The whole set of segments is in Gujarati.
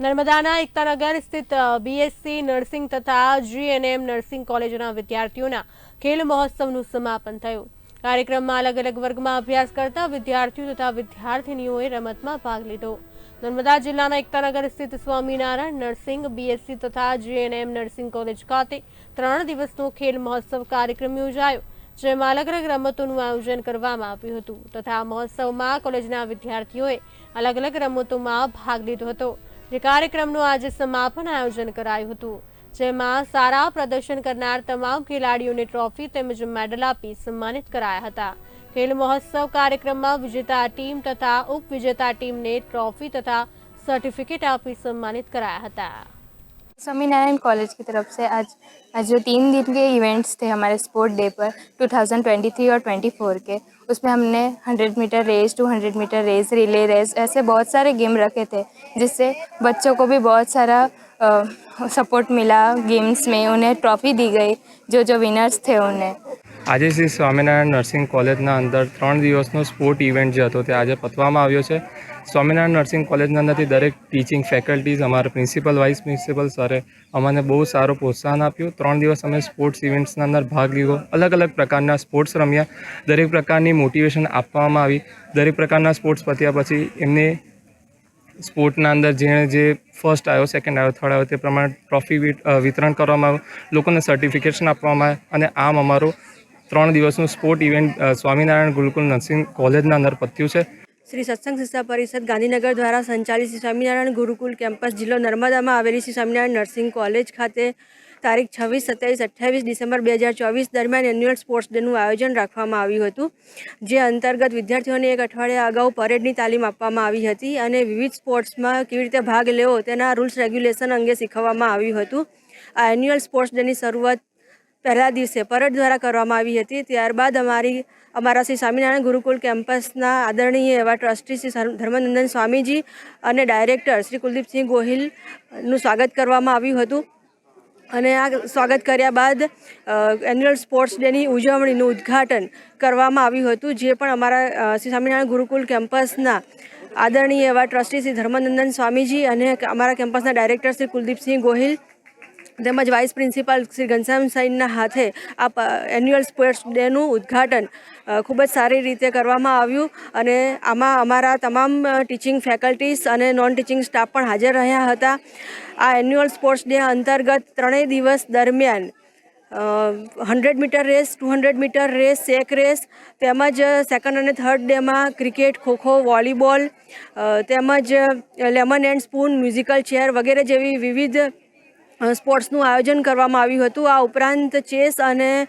નર્મદાના એકતાનગર સ્થિત બીએસસી નર્સિંગ તથા જીએનએમ નર્સિંગ કોલેજના વિદ્યાર્થીઓના ખેલ મહોત્સવનું સમાપન થયું. કાર્યક્રમમાં અલગ અલગ વર્ગમાં અભ્યાસ કરતા વિદ્યાર્થીઓ તથા વિદ્યાર્થીનીઓએ રમતમાં ભાગ લીધો. નર્મદા જિલ્લાના એકતાનગર સ્થિત સ્વામિનારાયણ નર્સિંગ બીએસસી તથા જીએનએમ નર્સિંગ કોલેજ ખાતે ત્રણ દિવસનો ખેલ મહોત્સવ કાર્યક્રમ યોજાયો, જેમાં અલગ અલગ રમતોનું આયોજન કરવામાં આવ્યું હતું. તથા મહોત્સવમાં કોલેજના વિદ્યાર્થીઓએ અલગ અલગ રમતોમાં ભાગ લીધો હતો. જે કાર્યક્રમનું આજે સમાપન આયોજન કરાયું હતું જેમાં સારા પ્રદર્શન કરનાર તમામ ખેલાડીઓને ટ્રોફી તેમજ મેડલ આપી સન્માનિત કરાયા હતા ખેલ મહોત્સવ કાર્યક્રમમાં વિજેતા ટીમ તથા ઉપવિજેતા ટીમને ટ્રોફી તથા सर्टिफिकेट આપી સન્માનિત કરાયા હતા स्वामीनारायण कॉलेज की तरफ से आज आज जो तीन दिन के इवेंट्स थे हमारे स्पोर्ट डे पर 2023 और 24 के उसमें हमने 100 metre race 200 metre race relay race ऐसे बहुत सारे गेम रखे थे जिससे बच्चों को भी बहुत सारा सपोर्ट मिला गेम्स में उन्हें ट्रॉफी दी गई जो जो विनर्स थे उन्हें આજે શ્રી સ્વામિનારાયણ નર્સિંગ કોલેજના અંદર ત્રણ દિવસનો સ્પોર્ટ ઇવેન્ટ જે હતો તે આજે પતવામાં આવ્યો છે સ્વામિનારાયણ નર્સિંગ કોલેજના અંદરથી દરેક ટીચિંગ ફેકલ્ટીઝ અમારા પ્રિન્સિપલ વાઇસ પ્રિન્સિપલ સરે અમને બહુ સારું પ્રોત્સાહન આપ્યું. ત્રણ દિવસ અમે સ્પોર્ટ્સ ઇવેન્ટ્સના અંદર ભાગ લીધો. અલગ અલગ પ્રકારના સ્પોર્ટ્સ રમ્યા. દરેક પ્રકારની મોટિવેશન આપવામાં આવી. દરેક પ્રકારના સ્પોર્ટ્સ પત્યા પછી એમને સ્પોર્ટના અંદર જેણે જે ફર્સ્ટ આવ્યો સેકન્ડ આવ્યો થર્ડ આવ્યો તે પ્રમાણે ટ્રોફી વિતરણ કરવામાં આવ્યું. લોકોને સર્ટિફિકેશન આપવામાં આવ્યા અને આમ અમારું ત્રણ દિવસનું sport event Swaminarayan Gurukul nursing કોલેજના અંદર પત્યું છે. શ્રી સત્સંગ શિક્ષા પરિષદ ગાંધીનગર દ્વારા સંચાલિત શ્રી સ્વામિનારાયણ ગુરુકુલ કેમ્પસ જિલ્લો નર્મદામાં આવેલી શ્રી સ્વામિનારાયણ નર્સિંગ કોલેજ ખાતે તારીખ છવ્વીસ, સત્યાવીસ, અઠ્યાવીસ ડિસેમ્બર બે હજાર ચોવીસ દરમિયાન એન્યુઅલ સ્પોર્ટ્સ ડેનું આયોજન રાખવામાં આવ્યું હતું, જે અંતર્ગત વિદ્યાર્થીઓને એક અઠવાડિયા અગાઉ પરેડની તાલીમ આપવામાં આવી હતી અને વિવિધ સ્પોર્ટ્સમાં કેવી રીતે ભાગ લેવો તેના રૂલ્સ રેગ્યુલેશન અંગે શીખવવામાં આવ્યું હતું. આ એન્યુઅલ સ્પોર્ટ્સ ડેની શરૂઆત પહેલા દિવસે પરેડ દ્વારા કરવામાં આવી હતી. ત્યારબાદ અમારી અમારા શ્રી સ્વામિનારાયણ ગુરુકુલ કેમ્પસના આદરણીય એવા ટ્રસ્ટી શ્રી ધર્મ- ધર્મનંદન સ્વામીજી અને ડાયરેક્ટર શ્રી કુલદીપસિંહ ગોહિલનું સ્વાગત કરવામાં આવ્યું હતું. અને આ સ્વાગત કર્યા બાદ એન્યુઅલ સ્પોર્ટ્સ ડેની ઉજવણીનું ઉદ્ઘાટન કરવામાં આવ્યું હતું, જે પણ અમારા શ્રી સ્વામિનારાયણ ગુરુકુલ કેમ્પસના આદરણીય એવા ટ્રસ્ટી શ્રી ધર્મનંદન સ્વામીજી અને અમારા કેમ્પસના ડાયરેક્ટર શ્રી કુલદીપસિંહ ગોહિલ તેમજ વાઇસ પ્રિન્સિપાલ શ્રી ઘનશ્યામ સાઈનના હાથે આ એન્યુઅલ સ્પોર્ટ્સ ડેનું ઉદ્ઘાટન ખૂબ જ સારી રીતે કરવામાં આવ્યું અને આમાં અમારા તમામ ટીચિંગ ફેકલ્ટીઝ અને નોન ટીચિંગ સ્ટાફ પણ હાજર રહ્યા હતા. આ એન્યુઅલ સ્પોર્ટ્સ ડે અંતર્ગત ત્રણેય દિવસ દરમિયાન hundred metre race two hundred metre race sack race તેમજ સેકન્ડ અને થર્ડ ડેમાં ક્રિકેટ ખોખો વોલીબોલ તેમજ lemon and spoon musical chair વગેરે જેવી વિવિધ સ્પોર્ટ્સનું આયોજન કરવામાં આવ્યું હતું. આ ઉપરાંત ચેસ અને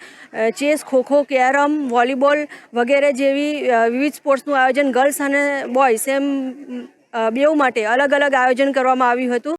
ચેસ, ખોખો, કેરમ, વોલીબોલ વગેરે જેવી વિવિધ સ્પોર્ટ્સનું આયોજન ગર્લ્સ અને બોયઝ એમ બેઉ માટે અલગ અલગ આયોજન કરવામાં આવ્યું હતું.